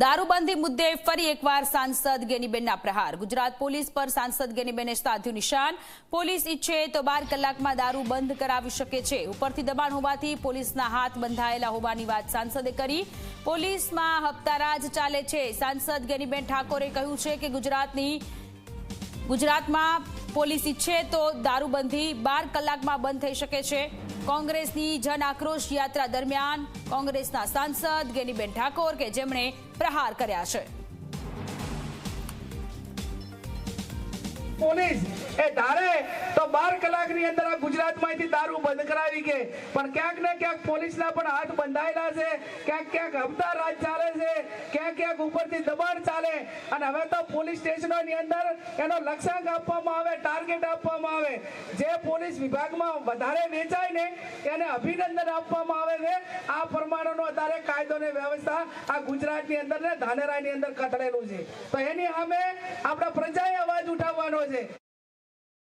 દારૂબંધી મુદ્દે ફરી એકવાર સાંસદ ગેનીબેનના પ્રહાર. ગુજરાત પોલીસ પર સાંસદ ગેનીબેને સાધ્યું નિશાન. પોલીસ ઈચ્છે તો બાર કલાકમાં દારૂ બંધ કરાવી શકે છે. ઉપરથી દબાણ હોવાથી પોલીસના હાથ બંધાયેલા હોવાની વાત સાંસદે કરી. પોલીસમાં હપ્તારાજ ચાલે છે. સાંસદ ગેનીબેન ઠાકોરે કહ્યું છે કે ગુજરાતની ગુજરાતમાં પોલીસ છે તો દારૂબંધી બાર કલાકમાં બંધ થઈ શકે છે. કોંગ્રેસની જન આક્રોશ યાત્રા દરમિયાન કોંગ્રેસના સાંસદ ગેનીબેન ઠાકોર કે જેમણે પ્રહાર કર્યા છે. પોલીસ. એ ધારે તો બાર કલાકની અંદર આ ગુજરાતમાંથી દારૂ બંધ કરાવી કે. પણ ક્યાંક ને ક્યાંક પોલીસના પણ હાથ બંધાયેલા છે. ક્યાંક ક્યાંક હપ્તા રાજ ચાલે છે. ક્યાંક ક્યાંક ઉપરથી દબાણ ચાલે. અને હવે તો પોલીસ સ્ટેશનોની અંદર એનો લક્ષ્યાંક આપવામાં આવે, ટાર્ગેટ આપવામાં આવે. જે પોલીસ વિભાગમાં વધારે વેચાય ને એને અભિનંદન આપવામાં આવે છે. આ પ્રમાણેનો અત્યારે કાયદો ને વ્યવસ્થા આ ગુજરાતની અંદર ને ધાનેરાની અંદર કથળેલું છે. તો એની સામે આપણે પ્રજાએ અવાજ ઉઠાવવાનો છે